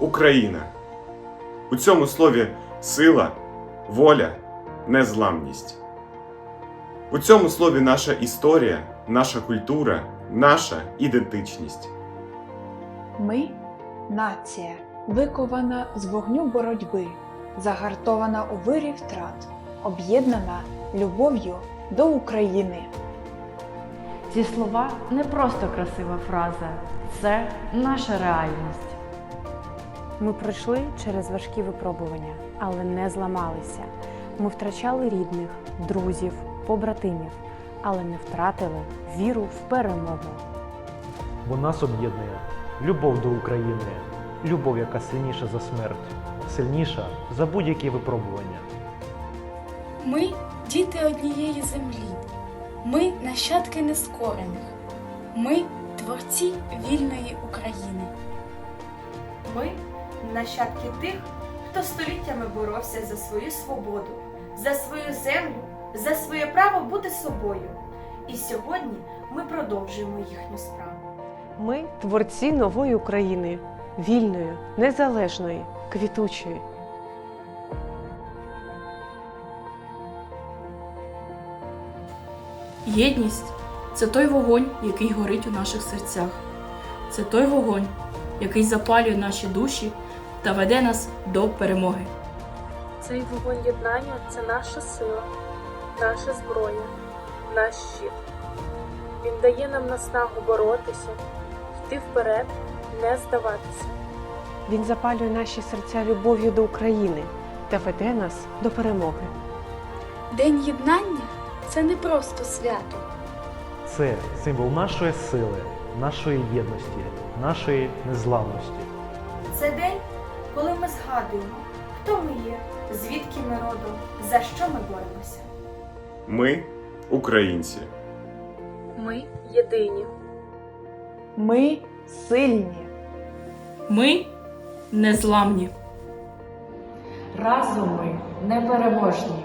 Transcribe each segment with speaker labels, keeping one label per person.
Speaker 1: Україна. У цьому слові сила, воля, незламність. У цьому слові наша історія, наша культура, наша ідентичність.
Speaker 2: Ми нація, викована з вогню боротьби, загартована у вирі втрат, об'єднана любов'ю до України.
Speaker 3: Ці слова не просто красива фраза, це наша реальність.
Speaker 4: Ми пройшли через важкі випробування, але не зламалися. Ми втрачали рідних, друзів, побратимів, але не втратили віру в перемогу.
Speaker 5: Бо нас об'єднує любов до України, любов, яка сильніша за смерть, сильніша за будь-які випробування.
Speaker 6: Ми діти однієї землі, ми нащадки нескорених, ми творці вільної України.
Speaker 7: Ми нащадки тих, хто століттями боровся за свою свободу, за свою землю, за своє право бути собою. І сьогодні ми продовжуємо їхню справу.
Speaker 4: Ми творці нової України, вільної, незалежної, квітучої.
Speaker 6: Єдність це той вогонь, який горить у наших серцях. Це той вогонь, який запалює наші душі та веде нас до перемоги.
Speaker 8: Цей вогонь єднання це наша сила, наша зброя, наш щит. Він дає нам наснагу боротися, йти вперед, не здаватися.
Speaker 4: Він запалює наші серця любов'ю до України та веде нас до перемоги.
Speaker 6: День єднання це не просто свято.
Speaker 5: Це символ нашої сили, нашої єдності, нашої незламності.
Speaker 7: Це день, коли ми згадуємо, хто ми є, звідки ми родом, за що ми боремося.
Speaker 1: Ми українці.
Speaker 8: Ми єдині.
Speaker 2: Ми сильні.
Speaker 6: Ми незламні.
Speaker 3: Разом ми непереможні.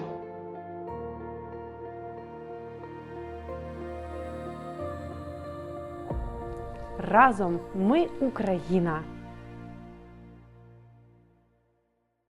Speaker 4: Разом ми Україна.